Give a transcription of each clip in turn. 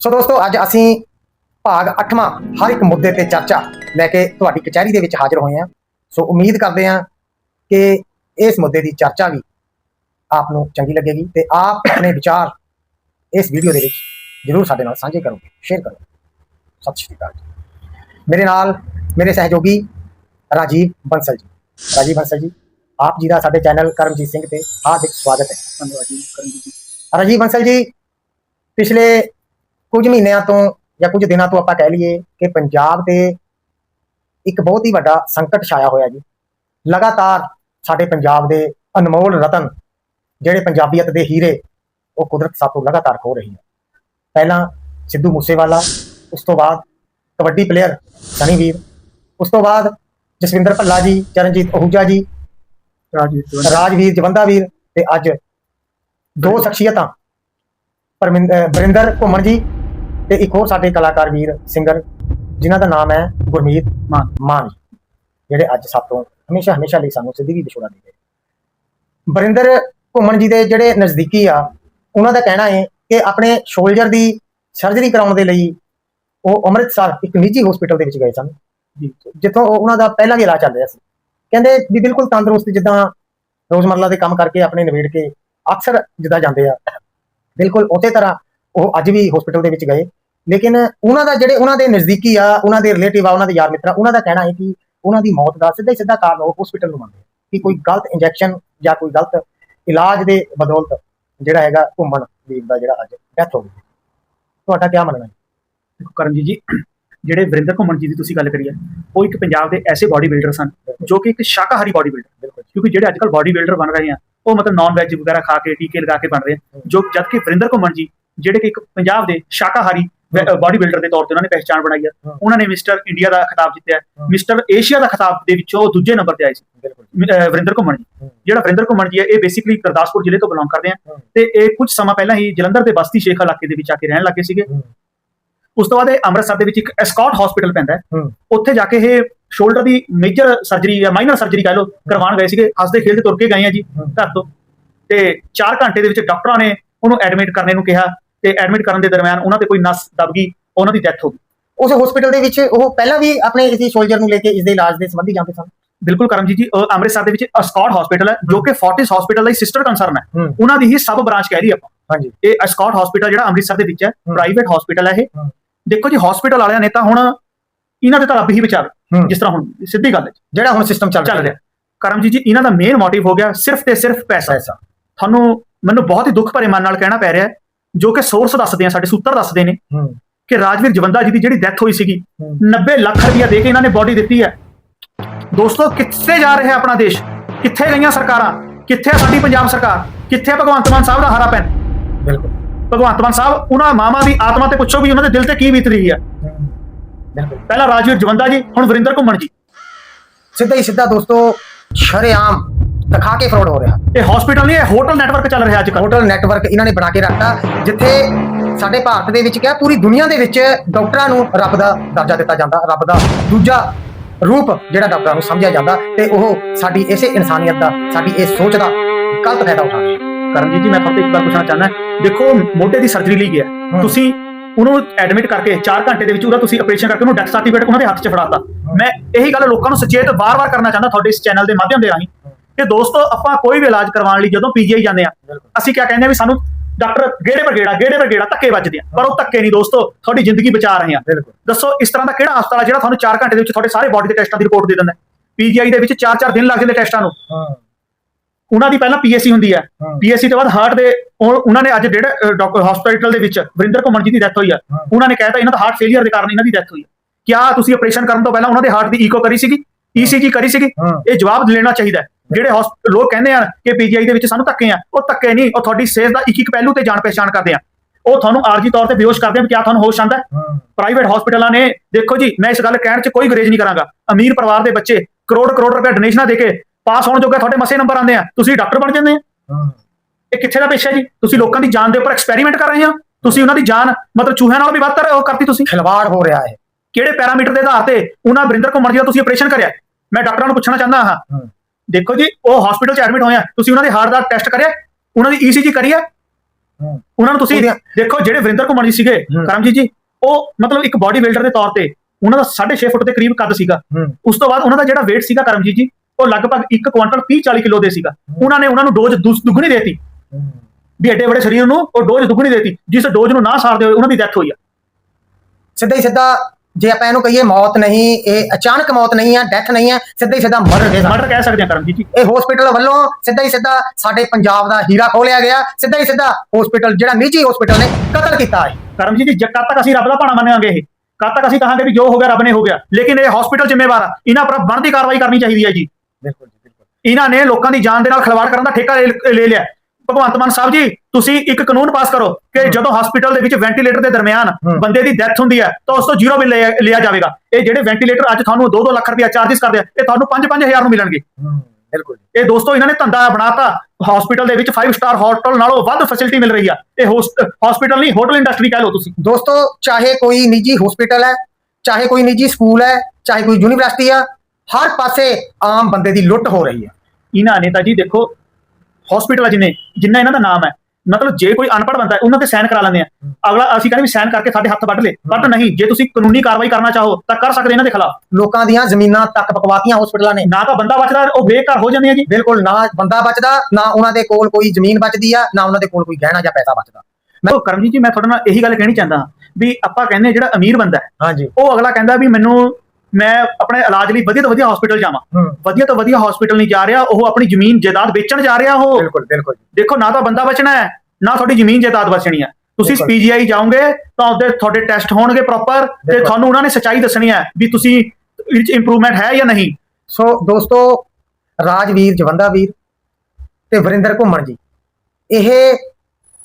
ਸੋ ਦੋਸਤੋ ਅੱਜ ਅਸੀਂ ਭਾਗ 8ਵਾਂ ਹਰ ਇੱਕ ਮੁੱਦੇ ਤੇ ਚਰਚਾ ਲੈ ਕੇ ਤੁਹਾਡੀ ਕਚਹਿਰੀ ਦੇ ਵਿੱਚ ਹਾਜ਼ਰ ਹੋਏ ਹਾਂ। ਸੋ ਉਮੀਦ ਕਰਦੇ ਹਾਂ ਕਿ ਇਸ ਮੁੱਦੇ ਦੀ ਚਰਚਾ ਵੀ ਆਪ ਨੂੰ ਚੰਗੀ ਲੱਗੇਗੀ ਤੇ ਆਪ ਆਪਣੇ ਵਿਚਾਰ ਇਸ ਵੀਡੀਓ ਦੇ ਵਿੱਚ ਜਰੂਰ ਸਾਡੇ ਨਾਲ ਸਾਂਝੇ ਕਰੋਗੇ ਸ਼ੇਅਰ ਕਰੋ। ਸਤਿ ਸ਼੍ਰੀ ਅਕਾਲ ਮੇਰੇ ਨਾਲ ਮੇਰੇ ਸਹਿਯੋਗੀ ਰਾਜੀਵ ਬੰਸਲ ਜੀ। ਰਾਜੀਵ ਬੰਸਲ ਜੀ ਆਪ ਜੀ ਦਾ ਸਾਡੇ ਚੈਨਲ ਕਰਮਜੀਤ ਸਿੰਘ ਤੇ ਹਾਰਦਿਕ ਸਵਾਗਤ ਹੈ। ਧੰਨਵਾਦ ਜੀ ਕਰਮਜੀਤ ਜੀ। ਰਾਜੀਵ ਬੰਸਲ ਜੀ ਪਿਛਲੇ ਕੁਝ ਮਹੀਨਿਆਂ ਤੋਂ ਜਾਂ ਕੁਝ ਦਿਨਾਂ ਤੋਂ ਆਪਾਂ ਕਹਿ ਲਈਏ ਕਿ ਪੰਜਾਬ ਤੇ ਇੱਕ ਬਹੁਤ ਹੀ ਵੱਡਾ ਸੰਕਟ ਛਾਇਆ ਹੋਇਆ ਜੀ। ਲਗਾਤਾਰ ਸਾਡੇ ਪੰਜਾਬ ਦੇ ਅਨਮੋਲ ਰਤਨ ਜਿਹੜੇ ਪੰਜਾਬੀਅਤ ਦੇ ਹੀਰੇ ਉਹ ਕੁਦਰਤ ਸਾਥੋਂ ਲਗਾਤਾਰ ਖੋ ਰਹੀ ਹੈ ਪਹਿਲਾਂ ਸਿੱਧੂ ਮੂਸੇਵਾਲਾ ਉਸ ਤੋਂ ਬਾਅਦ ਕਬੱਡੀ ਪਲੇਅਰ ਸਨੀ ਵੀਰ ਉਸ ਤੋਂ ਬਾਅਦ ਜਸਵਿੰਦਰ ਭੱਲਾ ਜੀ ਚਰਨਜੀਤ ਅਹੂਜਾ ਜੀ ਰਾਜਵੀਰ ਜਵੰਦਾ ਵੀਰ। ਤੇ ਅੱਜ ਦੋ ਸ਼ਖਸੀਅਤਾਂ ਪਰਮਿੰਦ- ਅਹ ਵਰਿੰਦਰ ਘੁੰਮਣ ਜੀ ਤੇ ਇੱਕ ਹੋਰ ਸਾਡੇ ਕਲਾਕਾਰ ਵੀਰ ਸਿੰਗਰ ਜਿਨ੍ਹਾਂ ਦਾ ਨਾਮ ਹੈ ਗੁਰਮੀਤ ਮਾਨ ਮਾਨ ਜਿਹੜੇ ਅੱਜ ਸਭ ਤੋਂ ਹਮੇਸ਼ਾ ਹਮੇਸ਼ਾ ਲਈ ਸਾਨੂੰ ਸਿੱਧੀ ਵੀ ਵਿਛੋੜਾ ਦੇ ਗਏ ਵਰਿੰਦਰ ਘੁੰਮਣ ਜੀ ਦੇ ਜਿਹੜੇ ਨਜ਼ਦੀਕੀ ਆ ਉਹਨਾਂ ਦਾ ਕਹਿਣਾ ਹੈ ਕਿ ਆਪਣੇ ਸ਼ੋਲਡਰ ਦੀ ਸਰਜਰੀ ਕਰਾਉਣ ਦੇ ਲਈ ਉਹ ਅੰਮ੍ਰਿਤਸਰ ਇੱਕ ਨਿੱਜੀ ਹਸਪੀਟਲ ਦੇ ਵਿੱਚ ਗਏ ਸਨ। ਜਿੱਥੋਂ ਉਹ- ਉਹਨਾਂ ਦਾ ਪਹਿਲਾਂ ਵੀ ਇਲਾਜ ਚੱਲ ਰਿਹਾ ਸੀ। ਕਹਿੰਦੇ ਵੀ ਬਿਲਕੁਲ ਤੰਦਰੁਸਤ ਜਿੱਦਾਂ ਰੋਜ਼ਮਰਲਾ ਦੇ ਕੰਮ ਕਰਕੇ ਆਪਣੇ ਨਿਬੇੜ ਕੇ ਅਕਸਰ ਜਿੱਦਾਂ ਜਾਂਦੇ ਆ ਬਿਲਕੁਲ ਉਸੇ ਤਰ੍ਹਾਂ ਉਹ ਅੱਜ ਵੀ ਹਸਪੀਟਲ ਦੇ ਵਿੱਚ ਗਏ। ਲੇਕਿਨ ਉਹਨਾਂ ਦਾ ਜਿਹੜੇ ਉਹਨਾਂ ਦੇ ਨਜ਼ਦੀਕੀ ਆ ਉਹਨਾਂ ਦੇ ਰਿਲੇਟਿਵ ਆ ਉਹਨਾਂ ਦੇ ਯਾਰ ਮਿੱਤਰ ਉਹਨਾਂ ਦਾ ਕਹਿਣਾ ਹੈ ਕਿ ਉਹਨਾਂ ਦੀ ਮੌਤ ਦਾ ਸਿੱਧਾ ਸਿੱਧਾ ਕਾਰਨ ਉਹ ਹਸਪੀਟਲ ਨੂੰ ਮੰਨਦੇ ਆ ਕਿ ਕੋਈ ਗਲਤ ਇੰਜੈਕਸ਼ਨ ਜਾਂ ਕੋਈ ਗਲਤ ਇਲਾਜ ਦੇ ਬਦੌਲਤ ਜਿਹੜਾ ਹੈਗਾ ਘੁੰਮਣ ਵੀਰ ਦਾ ਜਿਹੜਾ ਅੱਜ ਡੈਥ ਹੋ ਗਈ ਤੁਹਾਡਾ ਕੀ ਮੰਨਣਾ ਹੈ ਦੇਖੋ ਕਰਮਜੀਤ ਜੀ ਜਿਹੜੇ ਵਰਿੰਦਰ ਘੁੰਮਣ ਜੀ ਦੀ ਤੁਸੀਂ ਗੱਲ ਕਰੀ ਹੈ ਉਹ ਇੱਕ ਪੰਜਾਬ ਦੇ ਐਸੇ ਬਾਡੀ ਬਿਲਡਰ ਸਨ ਜੋ ਕਿ ਇੱਕ ਸ਼ਾਕਾਹਾਰੀ ਬਾਡੀ ਬਿਲਡਰ ਬਿਲਕੁਲ ਕਿਉਂਕਿ ਜਿਹੜੇ ਅੱਜਕੱਲ ਬਾਡੀ ਬਿਲਡਰ ਬਣ ਰਹੇ ਆ ਉਹ ਮਤਲਬ ਨਾਨ ਵੈਜ ਵਗੈਰਾ ਖਾ ਕੇ ਟੀਕੇ ਲਗਾ ਕੇ ਬਣ ਰਹੇ ਜੋ ਜਦ ਕਿ ਵਰਿੰਦਰ ਘੁੰਮਣ ਜੀ ਜਿਹੜੇ ਕਿ ਇੱਕ ਪੰਜਾਬ ਦੇ ਸ਼ਾਕਾਹਾਰੀ ਬਾਡੀ ਬਿਲਡਰ ਦੇ ਤੌਰ ਤੇ ਉਹਨਾਂ ਨੇ ਪਹਿਚਾਣ ਬਣਾਈ ਹਾਂ। ਉਹਨਾਂ ਨੇ ਮਿਸਟਰ ਇੰਡੀਆ ਦਾ ਖਿਤਾਬ ਜਿੱਤਿਆ। ਮਿਸਟਰ ਏਸ਼ੀਆ ਦਾ ਖਿਤਾਬ ਦੇ ਵਿੱਚੋਂ ਉਹ ਦੂਜੇ ਨੰਬਰ ਤੇ ਆਏ ਸੀ ਵਰਿੰਦਰ ਘੁੰਮਣ ਜੀ। ਜਿਹੜਾ ਵਰਿੰਦਰ ਘੁੰਮਣ ਜੀ ਹੈ ਇਹ ਬੇਸਿਕਲੀ ਗੁਰਦਾਸਪੁਰ ਜ਼ਿਲ੍ਹੇ ਤੋਂ ਬਿਲੋਂਗ ਕਰਦੇ ਆ। ਤੇ ਇਹ ਕੁਝ ਸਮਾਂ ਪਹਿਲਾਂ ਹੀ ਜਲੰਧਰ ਦੇ ਬਸਤੀ ਸ਼ੇਖ ਇਲਾਕੇ ਦੇ ਵਿੱਚ ਆ ਕੇ ਰਹਿਣ ਲੱਗੇ ਸੀਗੇ। ਉਸ ਤੋਂ ਬਾਅਦ ਇਹ ਅੰਮ੍ਰਿਤਸਰ ਦੇ ਵਿੱਚ ਇੱਕ ਐਸਕਾਟ ਹਸਪੀਟਲ ਪੈਂਦਾ ਹੈ। ਉੱਥੇ ਜਾ ਕੇ ਇਹ ਸ਼ੋਲਡਰ ਦੀ ਮੇਜਰ ਸਰਜਰੀ ਜਾਂ ਮਾਈਨਰ ਸਰਜਰੀ ਕਹ ਲਓ ਕਰਵਾਉਣ ਗਏ ਸੀਗੇ ਹੱਸਦੇ ਖੇਡਦੇ ਤੁਰ ਕੇ ਗਏ ਆ ਜੀ। ਘਰ ਤੋਂ ਤੇ 4 ਘੰਟੇ ਦੇ ਵਿੱਚ ਡਾਕਟਰਾਂ ਨੇ ਉਹਨੂੰ ਐਡਮਿਟ ਕਰਨੇ ਨੂੰ ਕਿਹਾ ਤੇ ਐਡਮਿਟ ਕਰਨ ਦੇ ਦਰਮਿਆਨ ਉਹਨਾਂ ਤੇ ਕੋਈ ਨਸ ਦਬ ਗਈ ਉਹਨਾਂ ਦੀ ਡੈਥ ਹੋ ਗਈ। ਉਸ ਹਸਪੀਟਲ ਦੇ ਵਿੱਚ ਉਹ ਪਹਿਲਾਂ ਵੀ ਆਪਣੇ ਇਸੇ ਸੋਲਜਰ ਨੂੰ ਲੈ ਕੇ ਇਸ ਦੇ ਇਲਾਜ ਦੇ ਸੰਬੰਧੀ ਜਾਂਦੇ ਸਨ? ਬਿਲਕੁਲ ਕਰਮਜੀਤ ਜੀ ਅੰਮ੍ਰਿਤਸਰ ਦੇ ਵਿੱਚ ਅਸਕਾਟ ਹਸਪੀਟਲ ਹੈ ਜੋ ਕਿ ਫੋਰਟਿਸ ਹਸਪੀਟਲ ਦਾ ਸਿਸਟਰ ਕੰਸਰਨ ਹੈ। ਉਹਨਾਂ ਦੀ ਹੀ ਸਬ ਬ੍ਰਾਂਚ ਕਹਿ ਲਈ ਆਪਾਂ। ਹਾਂਜੀ। ਇਹ ਅਸਕਾਟ ਹਸਪੀਟਲ ਜਿਹੜਾ ਅੰਮ੍ਰਿਤਸਰ ਦੇ ਵਿੱਚ ਹੈ। ਪ੍ਰਾਈਵੇਟ ਹਸਪੀਟਲ ਹੈ ਇਹ। ਦੇਖੋ ਜੀ ਹਸਪੀਟਲ ਵਾਲਿਆਂ ਨੇ ਤਾਂ ਹੁਣ ਇਹਨਾਂ ਦੇ ਤਾਂ ਰੱਬ ਹੀ ਵਿਚਾਰ। ਜਿਸ ਤਰ੍ਹਾਂ ਹੁਣ ਸਿੱਧੀ ਗੱਲ ਹੈ। ਜਿਹੜਾ ਹੁਣ ਸਿਸਟਮ ਚੱਲ ਰਿਹਾ। ਕਰਮਜੀਤ ਜੀ ਇਹਨਾਂ ਦਾ ਮੇਨ ਮੋਟਿਵ ਹੋ ਗਿਆ ਸਿਰਫ ਤੇ ਸਿਰਫ ਪੈਸਾ। ਪੈਸਾ। ਤੁਹਾਨੂੰ ਮੈਨੂੰ ਬਹੁਤ ਹੀ ਦੁੱਖ ਭਰੇ ਮਨ ਨਾਲ ਕਹਿਣਾ ਪੈ ਰਿਹਾ ਹੈ ਜੋ ਕਿ ਸੋਰਸ ਦੱਸਦੇ ਆ ਸਾਡੇ ਸੂਤਰ ਦੱਸਦੇ ਨੇ ਕਿ ਰਾਜਵੀਰ ਜਵੰਦਾ ਜੀ ਦੀ ਜਿਹੜੀ ਡੈਥ ਹੋਈ ਸੀਗੀ ਹੂੰ। 90 ਲੱਖ ਰੁਪਇਆ ਦੇ ਕੇ ਇਹਨਾਂ ਨੇ ਬੋਡੀ ਦਿੱਤੀ ਹੈ। ਦੋਸਤੋ ਕਿੱਥੇ ਜਾ ਰਿਹਾ ਆਪਣਾ ਦੇਸ਼? ਕਿੱਥੇ ਗਈਆਂ ਸਰਕਾਰਾਂ? ਕਿੱਥੇ ਸਾਡੀ ਪੰਜਾਬ ਸਰਕਾਰ? ਕਿੱਥੇ ਭਗਵੰਤ ਮਾਨ ਸਾਹਿਬ ਦਾ ਹਰਾ ਪੈਨ? ਬਿਲਕੁਲ। ਭਗਵੰਤ ਮਾਨ ਸਾਹਿਬ ਉਹਨਾਂ ਮਾਮਾ ਦੀ ਆਤਮਾ ਤੇ ਪੁੱਛੋ ਵੀ ਉਹਨਾਂ ਦੇ ਦਿਲ ਤੇ ਕੀ ਬੀਤ ਰਹੀ ਹੈ। ਪਹਿਲਾਂ ਰਾਜਵੀਰ ਜਵੰਦਾ ਜੀ ਹੁਣ ਵਰਿੰਦਰ ਘੁੰਮਣ ਜੀ। ਸਿੱਧਾ ਹੀ ਸਿੱਧਾ ਦੋਸਤੋ ਸ਼ਰੇਆਮ ਦਿਖਾ ਕੇ ਫਰਾਡ ਹੋ ਰਿਹਾ। ਇਹ ਹਸਪੀਟਲ ਨਹੀਂ ਇਹ ਹੋਟਲ ਨੈਟਵਰਕ ਚੱਲ ਰਿਹਾ ਅੱਜ ਕੱਲ੍ਹ। ਹੋਟਲ ਨੈਟਵਰਕ ਇਹਨਾਂ ਨੇ ਬਣਾ ਕੇ ਰੱਖਤਾ ਜਿੱਥੇ ਸਾਡੇ ਭਾਰਤ ਦੇ ਵਿੱਚ ਕਿਹਾ ਪੂਰੀ ਦੁਨੀਆ ਦੇ ਵਿੱਚ ਡਾਕਟਰਾਂ ਨੂੰ ਰੱਬ ਦਾ ਦਰਜਾ ਦਿੱਤਾ ਜਾਂਦਾ ਰੱਬ ਦਾ ਦੂਜਾ ਰੂਪ ਜਿਹੜਾ ਡਾਕਟਰਾਂ ਨੂੰ ਸਮਝਿਆ ਜਾਂਦਾ ਤੇ ਉਹ ਸਾਡੀ ਇਸੇ ਇਨਸਾਨੀਅਤ ਦਾ ਸਾਡੀ ਇਸ ਸੋਚ ਦਾ ਗਲਤ ਫਾਇਦਾ ਉਠਾ ਰਹੇ। ਕਰਮਜੀਤ ਜੀ ਮੈਂ ਤੁਹਾਨੂੰ ਇੱਕ ਗੱਲ ਪੁੱਛਣਾ ਚਾਹੁੰਦਾ ਦੇਖੋ ਮੋਢੇ ਦੀ ਸਰਜਰੀ ਲਈ ਗਿਆ। ਤੁਸੀਂ ਉਹਨੂੰ ਐਡਮਿਟ ਕਰਕੇ 4 ਘੰਟੇ ਦੇ ਵਿੱਚ ਉਹਦਾ ਤੁਸੀਂ ਆਪਰੇਸ਼ਨ ਕਰਕੇ ਉਹਨੂੰ ਡੈਥ ਸਰਟੀਫਿਕੇਟ ਉਹਨਾਂ ਦੇ ਹੱਥ 'ਚ ਫੜਾਤਾ। ਮੈਂ ਇਹੀ ਗੱਲ ਲੋਕਾਂ ਨੂੰ ਸੁਚੇਤ ਵਾਰ-ਵਾਰ ਕਰਨਾ ਚਾਹੁੰਦਾ ਤੁਹਾਡੇ ਇਸ ਚੈਨਲ ਦੇ ਮਾਧਿਅਮ ਦੇ ਰਾਹੀਂ। ਕਿ ਦੋਸਤੋ ਆਪਾਂ ਕੋਈ ਵੀ ਇਲਾਜ ਕਰਵਾਉਣ ਲਈ ਜਦੋਂ ਪੀਜੀਆਈ ਜਾਂਦੇ ਆ। ਅਸੀਂ ਕਿਆ ਕਹਿੰਦੇ ਆ ਵੀ ਸਾਨੂੰ ਡਾਕਟਰ ਗੇੜੇ ਪਰ ਗੇੜਾ ਗੇੜੇ ਪਰ ਗੇੜਾ ਧੱਕੇ ਵੱਜਦੇ ਆ। ਪਰ ਉਹ ਧੱਕੇ ਨਹੀਂ ਦੋਸਤੋ ਤੁਹਾਡੀ ਜ਼ਿੰਦਗੀ ਬਚਾ ਰਹੇ ਆ। ਦੱਸੋ ਇਸ ਤਰ੍ਹਾਂ ਦਾ ਕਿਹੜਾ ਹਸਪਤਾਲ ਆ ਜਿਹੜਾ ਤੁਹਾਨੂੰ 4 ਘੰਟੇ ਦੇ ਵਿੱਚ ਤੁਹਾਡੇ ਸਾਰੇ ਬਾਡੀ ਦੇ ਟੈਸਟਾਂ ਦੀ ਰਿਪੋਰਟ ਦੇ ਦਿੰਦਾ ਪੀਜੀਆਈ ਦੇ ਵਿੱਚ 4-4 ਦਿਨ ਲੱਗ ਜਾਂਦੇ ਟੈਸਟਾਂ ਨੂੰ। ਉਹਨਾਂ ਦੀ ਪਹਿਲਾਂ ਪੀਐਸਸੀ ਹੁੰਦੀ ਹੈ। ਪੀਐਸਸੀ ਤੋਂ ਬਾਅਦ ਹਾਰਟ ਦੇ ਉਹ- ਉਹਨਾਂ ਨੇ ਅੱਜ ਜਿਹੜੇ ਡਾਕਟਰ ਹਸਪੀਟਲ ਦੇ ਵਿੱਚ ਵਰਿੰਦਰ ਘੁੰਮਣ ਜੀ ਦੀ ਡੈਥ ਹੋਈ ਹਾਂ। ਉਹਨਾਂ ਨੇ ਕਹਿਤਾ ਇਹਨਾਂ ਦਾ ਹਾਰਟ ਫੇਲਿਅਰ ਦੇ ਕਾਰਨ ਇਹਨਾਂ ਦੀ ਡੈਥ ਹੋਈ ਹੈ ਕਿਆ ਤੁਸੀਂ ਆਪਰੇਸ਼ਨ ਕਰਨ ਤੋਂ ਪਹਿਲਾਂ ਉਹਨਾਂ ਦੇ ਹਾਰਟ ਦੀ ਈਕੋ ਕਰੀ ਸੀਗੀ? ਈਸੀਜੀ ਕਰੀ ਸੀਗੀ। ਇਹ ਜਵਾਬ ਲੈਣਾ ਚਾਹੀਦਾ ਹੈ। ਜਿਹੜੇ ਹੌਸ- ਲੋਕ ਕਹਿੰਦੇ ਆ ਕਿ ਪੀਜੀਆਈ ਦੇ ਵਿੱਚ ਸਾਨੂੰ ਧੱਕੇ ਆ ਉਹ ਧੱਕੇ ਨਹੀਂ ਉਹ ਤੁਹਾਡੀ ਸਿਹਤ ਦਾ ਇੱਕ ਇੱਕ ਪਹਿਲੂ ਤੇ ਜਾਣ ਪਛਾਣ ਕਰਦੇ ਆ। ਉਹ ਤੁਹਾਨੂੰ ਆਰਜੀ ਤੌਰ ਤੇ ਬੇਹੋਸ਼ ਕਰਦੇ ਆ ਵੀ ਕਿਆ ਤੁਹਾਨੂੰ ਹੋਸ਼ ਆਂਦਾ ਪ੍ਰਾਈਵੇਟ ਹਸਪੀਟਲਾਂ ਨੇ ਦੇਖੋ ਜੀ ਮੈਂ ਇਸ ਗੱਲ ਕਹਿਣ 'ਚ ਕੋਈ ਗੁਰੇਜ਼ ਨਹੀਂ ਕਰਾਂਗਾ। ਅਮੀਰ ਪਰਿਵਾਰ ਦੇ ਬੱਚੇ ਕਰੋੜ ਕਰੋੜ ਰੁਪਏ ਡੋਨੇਸ਼ਨਾਂ ਦੇ ਕੇ ਪਾਸ ਹੋਣ ਜੋਗਾ ਤੁਹਾਡੇ ਮਸੇ ਨੰਬਰ ਆਉਂਦੇ ਆ। ਤੁਸੀਂ ਡਾਕਟਰ ਬਣ ਜਾਂਦੇ ਆ। ਇਹ ਕਿੱਥੇ ਦਾ ਪੇਸ਼ਾ ਜੀ? ਤੁਸੀਂ ਲੋਕਾਂ ਦੀ ਜਾਨ ਦੇ ਉੱਪਰ ਐਕਸਪੈਰੀਮੈਂਟ ਕਰ ਰਹੇ ਹੋ। ਤੁਸੀਂ ਉਹਨਾਂ ਦੀ ਜਾਨ ਮਤਲਬ ਚੂਹਿਆਂ ਨਾਲ ਵੀ ਵੱਧ ਕਰ- ਉਹ ਕਰਤੀ ਤੁਸੀਂ। ਖਿਲਵਾੜ ਹੋ ਰਿਹਾ ਹੈ। ਕਿਹੜੇ ਪੈਰਾਮੀਟਰ ਦੇ ਆਧਾਰ ਤੇ ਉਹਨਾਂ ਵਰਿੰਦਰ ਘੁੰਮਣ ਜੀ ਦਾ ਤੁਸੀਂ ਆਪਰੇਸ਼ਨ ਕਰਿਆ? ਮੈਂ ਡਾਕਟਰਾਂ ਨੂੰ ਪੁੱਛਣਾ ਚਾਹੁੰਦਾ ਹਾਂ। ਦੇਖੋ ਜੀ ਉਹ ਹਸਪੀਟਲ 'ਚ ਐਡਮਿਟ ਹੋਇਆ ਤੁਸੀਂ ਉਹਨਾਂ ਦੇ ਹਾਰਟ ਦਾ ਟੈਸਟ ਕਰਿਆ ਉਹਨਾਂ ਦੀ ਈਸੀਜੀ ਕਰੀ ਹੈ ਹੂੰ। ਉਹਨਾਂ ਨੂੰ ਤੁਸੀਂ ਦੇਖੋ ਜਿਹੜੇ ਵਰਿੰਦਰ ਘੁੰਮਣ ਜੀ ਸੀਗੇ। ਕਰਮਜੀਤ ਜੀ ਉਹ ਮਤਲਬ ਇੱਕ ਬਾਡੀ ਬਿਲਡਰ ਦੇ ਤੌਰ ਤੇ ਉਹਨਾਂ ਦਾ 6.5 ਫੁੱਟ ਦੇ ਕਰੀਬ ਕੱਦ ਸੀਗਾ। ਉਸ ਤੋਂ ਬਾਅਦ ਉਹਨਾਂ ਦਾ ਜਿਹੜਾ weight ਸੀਗਾ ਕਰਮਜੀਤ ਜੀ ਉਹ ਲਗਭਗ 1 ਕੁਇੰਟਲ 30 40 ਕਿਲੋ ਦੇ ਸੀਗਾ। ਉਹਨਾਂ ਨੇ ਉਹਨਾਂ ਨੂੰ ਡੋਜ਼ ਦੁੱਗਣੀ ਦੇਤੀ। ਵੀ ਐਡੇ ਬੜੇ ਸਰੀਰ ਨੂੰ ਉਹ ਡੋਜ਼ ਦੁੱਗਣੀ ਦੇਤੀ ਜਿਸ ਡੋਜ਼ ਨੂੰ ਨਾ ਸਾਰਦੇ ਹੋਏ ਉਹਨਾਂ ਦੀ ਡੈਥ ਹੋਈ ਆ। ਸਿੱਧਾ ਹੀ ਸਿੱਧਾ ਜੇ ਆਪਾਂ ਇਹਨੂੰ ਕਹੀਏ ਮੌਤ ਨਹੀਂ ਇਹ ਅਚਾਨਕ ਮੌਤ ਨਹੀਂ ਹੈ ਡੈਥ ਨਹੀਂ ਹੈ ਸਿੱਧਾ ਹੀ ਸਿੱਧਾ ਮਰਡਰ ਹੈ ਮਰਡਰ ਕਹਿ ਸਕਦੇ ਹਾਂ ਕਰਮਜੀਤ ਜੀ। ਇਹ ਹਸਪੀਟਲ ਵੱਲੋਂ ਸਿੱਧਾ ਹੀ ਸਿੱਧਾ ਸਾਡੇ ਪੰਜਾਬ ਦਾ ਹੀਰਾ ਖੋਲਿਆ ਗਿਆ ਸਿੱਧਾ ਹੀ ਸਿੱਧਾ ਹਸਪੀਟਲ ਜਿਹੜਾ ਨਿੱਜੀ ਹਸਪੀਟਲ ਨੇ ਕਤਲ ਕੀਤਾ ਹੈ। ਕਰਮਜੀਤ ਜੀ ਜਦ ਤੱਕ ਅਸੀਂ ਰੱਬ ਦਾ ਭਾਣਾ ਮੰਨਾਂਗੇ ਇਹ ਕਦ ਤੱਕ ਅਸੀਂ ਕਹਾਂਗੇ ਵੀ ਜੋ ਹੋ ਗਿਆ ਰੱਬ ਨੇ ਹੋ ਗਿਆ। ਲੇਕਿਨ ਇਹ ਹਸਪੀਟਲ ਜ਼ਿੰਮੇਵਾਰ ਆ। ਇਹਨਾਂ ਪਰ ਬਣਦੀ ਕਾਰਵਾਈ ਕਰਨੀ ਚਾਹੀਦੀ ਹੈ ਜੀ। ਬਿਲਕੁਲ ਜੀ ਬਿਲਕੁਲ। ਇਹਨਾਂ ਨੇ ਲੋਕਾਂ ਦੀ ਜਾਨ ਦੇ ਨਾਲ ਖਿਲਵਾੜ ਕਰਨ ਦਾ ਠੇਕਾ ਲੈ ਲੈ ਲਿਆ। ਭਗਵੰਤ ਮਾਨ ਸਾਹਿਬ ਜੀ ਤੁਸੀਂ ਇੱਕ ਕਾਨੂੰਨ ਪਾਸ ਕਰੋ ਕਿ ਜਦੋਂ ਹਸਪੀਟਲ ਦੇ ਵਿੱਚ ਵੈਂਟੀਲੇਟਰ ਦੇ ਦਰਮਿਆਨ। ਬੰਦੇ ਦੀ ਡੈਥ ਹੁੰਦੀ ਹੈ ਤਾਂ ਉਸ ਤੋਂ ਜ਼ੀਰੋ ਬਿੱਲ ਲਿਆ ਜਾਵੇਗਾ। ਇਹ ਜਿਹੜੇ ਵੈਂਟੀਲੇਟਰ ਅੱਜ ਤੁਹਾਨੂੰ 2-2 ਲੱਖ ਰੁਪਇਆ ਚਾਰजेस ਕਰਦੇ ਆ ਇਹ ਤੁਹਾਨੂੰ 5-5000 ਨੂੰ ਮਿਲਣਗੇ। ਬਿਲਕੁਲ ਇਹ ਦੋਸਤੋ ਇਹਨਾਂ ਨੇ ਧੰਦਾ ਬਣਾਤਾ ਹਸਪੀਟਲ ਦੇ ਵਿੱਚ 5 ਸਟਾਰ ਹੋਟਲ ਨਾਲੋਂ ਵੱਧ ਫੈਸਿਲਿਟੀ ਮਿਲ ਰਹੀ ਆ। ਇਹ ਹਸਪੀਟਲ ਨਹੀਂ ਹੋਟਲ ਇੰਡਸਟਰੀ ਕਹਿ ਲਓ ਤੁਸੀਂ। ਦੋਸਤੋ ਚਾਹੇ ਕੋਈ ਨਿੱਜੀ ਹਸਪੀਟਲ ਹੈ ਚਾਹੇ ਕੋਈ ਨਿੱਜੀ ਸਕੂਲ ਹੈ ਚਾਹੇ ਕੋਈ ਯੂਨੀਵਰਸਿਟੀ ਆ ਹਰ ਪਾਸੇ ਆਮ ਬੰਦੇ ਦੀ ਲੁੱਟ ਹੋ ਰਹੀ ਹੈ। ਇਹਨਾਂ ਨੇ ਤਾਂ ਜੀ ਦੇਖੋ ਹਸਪੀਟਲ ਜਿੰਨੇ ਜਿੰਨਾ ਇਹਨਾਂ ਦਾ ਨਾਮ ਹੈ। ਮਤਲਬ ਜੇ ਕੋਈ ਅਨਪੜ੍ਹ ਬੰਦਾ ਹੈ ਉਹਨਾਂ ਤੇ ਸਾਈਨ ਕਰਾ ਲੈਂਦੇ ਆ। ਅਗਲਾ ਅਸੀਂ ਕਹਿੰਦੇ ਵੀ ਸਾਈਨ ਕਰਕੇ ਸਾਡੇ ਹੱਥ ਵੱਢ ਲੇ। ਬਟ ਨਹੀਂ ਜੇ ਤੁਸੀਂ ਕਾਨੂੰਨੀ ਕਾਰਵਾਈ ਕਰਨਾ ਚਾਹੋ ਤਾਂ ਕਰ ਸਕਦੇ ਇਹਨਾਂ ਦੇ ਖਿਲਾਫ। ਲੋਕਾਂ ਦੀਆਂ ਜ਼ਮੀਨਾਂ ਤੱਕ ਪਕਵਾਤੀਆਂ ਹਸਪੀਟਲਾਂ ਨੇ। ਨਾ ਤਾਂ ਬੰਦਾ ਬਚਦਾ ਉਹ ਬੇਘਰ ਹੋ ਜਾਂਦੇ ਆ ਜੀ। ਬਿਲਕੁਲ ਨਾ ਬੰਦਾ ਬਚਦਾ ਨਾ ਉਹਨਾਂ ਦੇ ਕੋਲ ਕੋਈ ਜ਼ਮੀਨ ਬਚਦੀ ਆ ਨਾ ਉਹਨਾਂ ਦੇ ਕੋਲ ਕੋਈ ਗਹਿਣਾ ਜਾਂ ਪੈਸਾ ਬਚਦਾ। ਮੈਂ ਕਰਮਜੀਤ ਜੀ ਮੈਂ ਤੁਹਾਡੇ ਨਾਲ ਇਹੀ ਗੱਲ ਕਹਿਣੀ ਚਾਹੁੰਦਾ ਹਾਂ ਵੀ ਆਪਾਂ ਕਹਿੰਦੇ ਜਿਹੜਾ ਅਮੀਰ ਬੰਦਾ ਹੈ ਹਾਂਜੀ। ਉਹ ਅਗਲਾ ਕਹਿੰਦਾ ਵੀ ਮੈਨੂੰ ਮੈਂ ਆਪਣੇ ਇਲਾਜ ਲਈ ਵਧੀਆ ਤੋਂ ਵਧੀਆ ਹਸਪੀਟਲ ਜਾਵਾਂ। ਵਧੀਆ ਤੋਂ ਵਧੀਆ ਹਸਪੀਟਲ ਨਹੀਂ ਜਾ ਰਿਹਾ ਉਹ ਆਪਣੀ ਜ਼ਮੀਨ ਜਾਇਦਾਦ ਵੇਚਣ ਜਾ ਰਿਹਾ ਉਹ। ਬਿਲਕੁਲ ਬਿਲਕੁਲ ਦੇਖੋ ਨਾ ਤਾਂ ਬੰਦਾ ਬਚਣਾ ਹੈ ਨਾ ਤੁਹਾਡੀ ਜ਼ਮੀਨ ਜਾਇਦਾਦ ਬਚਣੀ ਹੈ। ਤੁਸੀਂ। ਪੀਜੀਆਈ ਜਾਓਗੇ ਤਾਂ ਉਹਦੇ ਤੁਹਾਡੇ ਟੈਸਟ ਹੋਣਗੇ ਪ੍ਰੋਪਰ ਤੇ। ਤੁਹਾਨੂੰ ਉਹਨਾਂ ਨੇ ਸੱਚਾਈ ਦੱਸਣੀ ਹੈ ਵੀ ਤੁਸੀਂ ਇੰਪਰੂਵਮੈਂਟ ਹੈ ਜਾਂ ਨਹੀਂ। ਸੋ ਦੋਸਤੋ ਰਾਜਵੀਰ ਜਵੰਦਾ ਵੀਰ ਤੇ ਵਰਿੰਦਰ ਘੁੰਮਣ ਜੀ ਇਹ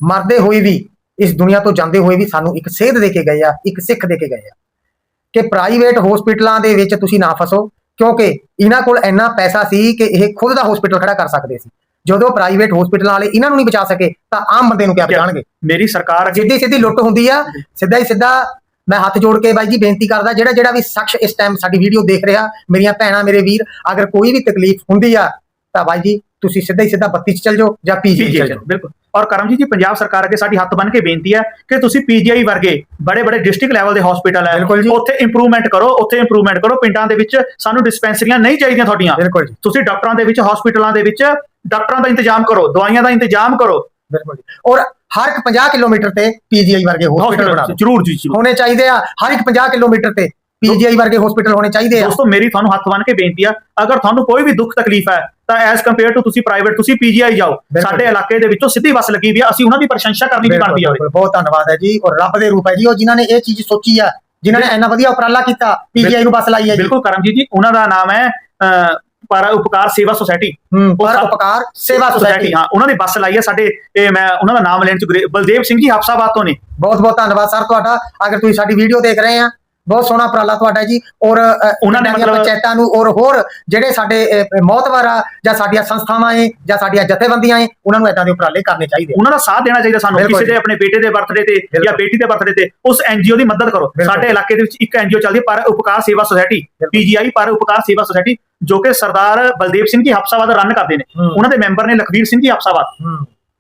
ਮਰਦੇ ਹੋਏ ਵੀ ਇਸ ਦੁਨੀਆ ਤੋਂ ਜਾਂਦੇ ਹੋਏ ਵੀ ਸਾਨੂੰ ਇੱਕ ਸੇਧ ਦੇ ਕੇ ਗਏ ਆ ਇੱਕ ਸਿੱਖ ਦੇ ਕੇ ਗਏ ਆ। ਕਿ ਪ੍ਰਾਈਵੇਟ ਹਸਪੀਟਲਾਂ ਦੇ ਵਿੱਚ ਤੁਸੀਂ ਨਾ ਫਸੋ ਕਿਉਂਕਿ ਇਹਨਾਂ ਕੋਲ ਇੰਨਾ ਪੈਸਾ ਸੀ ਕਿ ਇਹ ਖੁਦ ਦਾ ਹਸਪੀਟਲ ਖੜਾ ਕਰ ਸਕਦੇ ਸੀ। ਜਦੋਂ ਪ੍ਰਾਈਵੇਟ ਹਸਪੀਟਲਾਂ ਵਾਲੇ ਇਹਨਾਂ ਨੂੰ ਨਹੀਂ ਬਚਾ ਸਕੇ ਤਾਂ ਆਮ ਬੰਦੇ ਨੂੰ ਕਿਆ ਬਚਾਣਗੇ ਮੇਰੀ ਸਰਕਾਰ ਜਿੱਦੀ ਸਿੱਧੀ ਲੁੱਟ ਹੁੰਦੀ ਆ ਸਿੱਧਾ ਹੀ ਸਿੱਧਾ ਮੈਂ ਹੱਥ ਜੋੜ ਕੇ ਬਾਈ ਜੀ ਬੇਨਤੀ ਕਰਦਾ ਜਿਹੜਾ ਜਿਹੜਾ ਵੀ ਸ਼ਖਸ ਇਸ ਟਾਈਮ ਸਾਡੀ ਵੀਡੀਓ ਦੇਖ ਰਿਹਾ ਮੇਰੀਆਂ ਭੈਣਾਂ ਮੇਰੇ ਵੀਰ ਅਗਰ ਕੋਈ ਵੀ ਤਕਲੀਫ ਹੁੰਦੀ ਆ ਤਾਂ ਬਾਈ ਜੀ ਤੁਸੀਂ ਸਿੱਧਾ ਹੀ ਸਿੱਧਾ ਬੱਤੀ ਚ ਚੱਲ ਜਾਓ ਜਾਂ ਪੀਜੀ ਚ ਚੱਲ ਜਾਓ। ਬਿਲਕੁਲ। ਔਰ ਕਰਮਜੀਤ ਜੀ ਪੰਜਾਬ ਸਰਕਾਰ ਅੱਗੇ ਸਾਡੀ ਹੱਥ ਬੰਨ ਕੇ ਬੇਨਤੀ ਹੈ ਕਿ ਤੁਸੀਂ ਪੀਜੀਆਈ ਵਰਗੇ ਬੜੇ ਬੜੇ ਡਿਸਟ੍ਰਿਕਟ ਲੈਵਲ ਦੇ ਹਸਪੀਟਲ ਹੈ। ਉੱਥੇ ਇੰਪਰੂਵਮੈਂਟ ਕਰੋ ਉੱਥੇ ਇੰਪਰੂਵਮੈਂਟ ਕਰੋ ਪਿੰਡਾਂ ਦੇ ਵਿੱਚ ਸਾਨੂੰ ਡਿਸਪੈਂਸਰੀਆਂ ਨਹੀਂ ਚਾਹੀਦੀਆਂ ਤੁਹਾਡੀਆਂ। ਬਿਲਕੁਲ ਜੀ। ਤੁਸੀਂ ਡਾਕਟਰਾਂ ਦੇ ਵਿੱਚ ਹਸਪੀਟਲਾਂ ਦੇ ਵਿੱਚ ਡਾਕਟਰਾਂ ਦਾ ਇੰਤਜ਼ਾਮ ਕਰੋ ਦਵਾਈਆਂ ਦਾ ਇੰਤਜ਼ਾਮ ਕਰੋ। ਬਿਲਕੁਲ ਜੀ। ਔਰ ਹਰ ਇੱਕ 50 ਕਿਲੋਮੀਟਰ ਤੇ ਪੀਜੀਆਈ ਵਰਗੇ ਹਸਪੀਟਲ ਬਣਾ ਦਿਓ। ਜਰੂਰ ਜੀ ਹੋਣੇ ਚਾਹੀਦੇ ਆ ਹਰ ਇੱਕ 50 ਕਿਲੋਮੀਟਰ ਤੇ ਪੀਜੀਆਈ ਵਰਗੇ ਹਸਪੀਟਲ ਹੋਣੇ ਚਾਹੀਦੇ ਆ। ਦੋਸਤੋ ਮੇਰੀ ਤੁਹਾਨੂੰ ਹੱਥ ਬੰਨ ਕੇ ਬੇਨਤੀ ਆ ਅਗਰ ਤੁਹਾਨੂੰ ਕੋਈ ਵੀ ਦੁੱਖ ਤਕਲੀਫ ਹੈ ਤਾਂ ਐਸ ਕੰਪੇਅਰ ਟੂ ਤੁਸੀਂ ਪ੍ਰਾਈਵੇਟ ਤੁਸੀਂ ਪੀਜੀਆਈ ਜਾਓ। ਸਾਡੇ ਇਲਾਕੇ ਦੇ ਵਿੱਚੋਂ ਸਿੱਧੀ ਬੱਸ ਲੱਗੀ ਵੀ ਆ ਅਸੀਂ ਉਹਨਾਂ ਦੀ ਪ੍ਰਸ਼ੰਸਾ ਕਰਨੀ ਵੀ ਬਣਦੀ ਆ ਬਹੁਤ ਧੰਨਵਾਦ ਹੈ ਜੀ ਔਰ ਰੱਬ ਦੇ ਰੂਪ ਹੈ ਜੀ ਉਹ ਜਿਨ੍ਹਾਂ ਨੇ ਇਹ ਚੀਜ਼ ਸੋਚੀ ਆ ਜਿਨ੍ਹਾਂ ਨੇ ਇੰਨਾ ਵਧੀਆ ਉਪਰਾਲਾ ਕੀਤਾ ਪੀਜੀਆਈ ਨੂੰ ਬੱਸ ਲਾਈ ਹੈ ਜੀ। ਬਿਲਕੁਲ ਕਰਮਜੀਤ ਜੀ ਉਹਨਾਂ ਦਾ ਨਾਮ ਹੈ ਪਰ ਉਪਕਾਰ ਸੇਵਾ ਸੁਸਾਇਟੀ ਪਰ ਉਪਕਾਰ ਸੇਵਾ ਸੁਸਾਇਟੀ ਹਾਂ ਉਹਨਾਂ ਨੇ ਬੱਸ ਲਾਈ ਹੈ ਸਾਡੇ ਇਹ ਮੈਂ ਉਹਨਾਂ ਦਾ ਨਾਮ ਲੈਣ ਚ ਬਲਦੇਵ ਸਿੰਘ ਜੀ ਹਫਸਾਬਾਦ ਤੋਂ ਨੇ। ਬਹੁਤ ਬਹੁਤ ਧੰਨਵਾਦ ਸਰ ਤੁਹਾਡਾ। ਅਗਰ ਤੁਸੀਂ ਸਾਡੀ ਵੀਡੀਓ ਦੇਖ ਰਹੇ ਆ ਬਹੁਤ ਸੋਹਣਾ ਉਪਰਾਲਾ ਤੁਹਾਡਾ ਜੀ ਔਰ ਉਹਨਾਂ ਨੇ ਮਤਲਬ- ਪੰਚਾਇਤਾਂ ਨੂੰ ਔਰ ਹੋਰ ਜਿਹੜੇ ਸਾਡੇ ਆ ਜਾਂ ਸਾਡੀਆਂ ਸੰਸਥਾਵਾਂ ਏ ਜਾਂ ਸਾਡੀਆਂ ਜਥੇਬੰਦੀਆਂ ਏ ਉਹਨਾਂ ਨੂੰ ਇਦਾਂ ਦੇ ਉਪਰਾਲੇ ਕਰਨੇ ਚਾਹੀਦੇ ਉਹਨਾਂ ਦਾ ਸਾਥ ਦੇਣਾ ਚਾਹੀਦਾ ਸਾਨੂੰ ਕਿਸੇ ਦੇ ਜੀ। ਆਪਣੇ ਬੇਟੇ ਦੇ ਬਰਥਡੇ ਤੇ ਜਾਂ। ਬੇਟੀ ਦੇ ਬਰਥਡੇ ਤੇ ਉਸ ਐਨਜੀਓ ਦੀ ਮਦਦ ਕਰੋ। ਸਾਡੇ ਇਲਾਕੇ ਦੇ ਵਿੱਚ ਇੱਕ ਐਨਜੀਓ ਚੱਲਦੀ ਹੈ ਪਰ ਉਪਕਾਰ ਸੇਵਾ ਸੁਸਾਇਟੀ ਬਿਲਕੁਲ। ਪੀਜੀਆਈ ਪਰ ਉਪਕਾਰ ਸੇਵਾ ਸੁਸਾਇਟੀ ਜੋ ਕਿ ਸਰਦਾਰ ਬਲਦੇਵ ਸਿੰਘ ਜੀ ਹਫਸਾਬਾਦ ਰਨ ਕਰਦੇ ਨੇ। ਉਹਨਾਂ ਦੇ ਮੈਂਬਰ ਨੇ ਲਖਵੀਰ ਸਿੰਘ ਜੀ ਹਫਸਾਬਾਦ ਹੂੰ